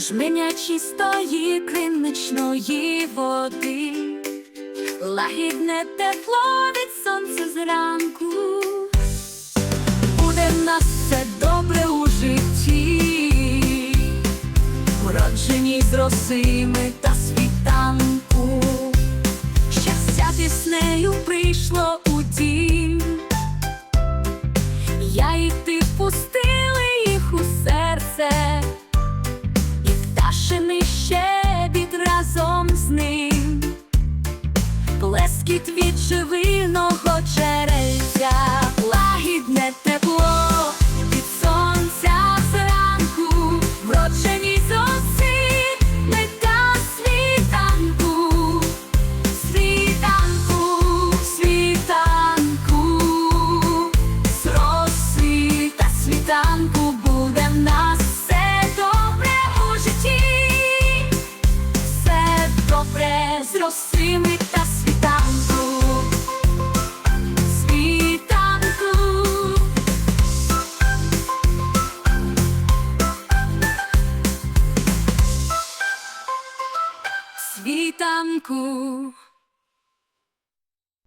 жменя чистої криничної води, лагідне тепло від сонця зранку, буде в нас все добре у житті, вроджені з росими та світанку, щастя піснею прийшло у дім. Я і ти впустили плескіт від живиного черельця, лагідне тепло. Від сонця зранку, вроджені зоси, мета світанку, світанку, світанку. З роси та світанку буде в все добре у житті, все добре з та Світанку.